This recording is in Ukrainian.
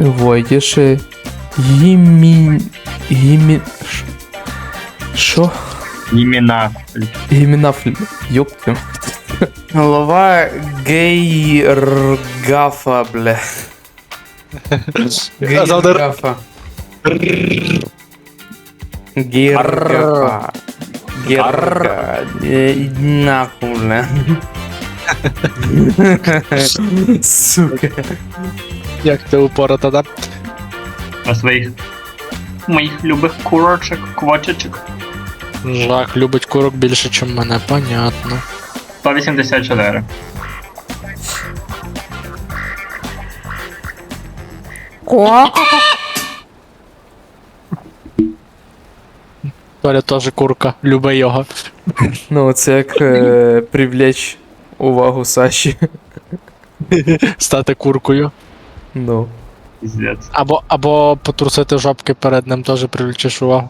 Войдіши. Гімі... Гімі... Ш- Що? Імена. Гімінафль. Ёптю. Голова гейргафа, бля. Завдар- Гейргафа. Гейргафа. Герга. Э, иди Нахуй, бля. Сука. Як ти упората, да? Про своїх моїх любих курочок, квочечок. Жак любить курок більше, ніж мене, понятно. 184. Толя теж курка, любить його. Ну, це як е, привлечь увагу Саші. Стати куркою. Ну. Піздець. Або, або потрусити жопки перед ним теж привлечеш увагу.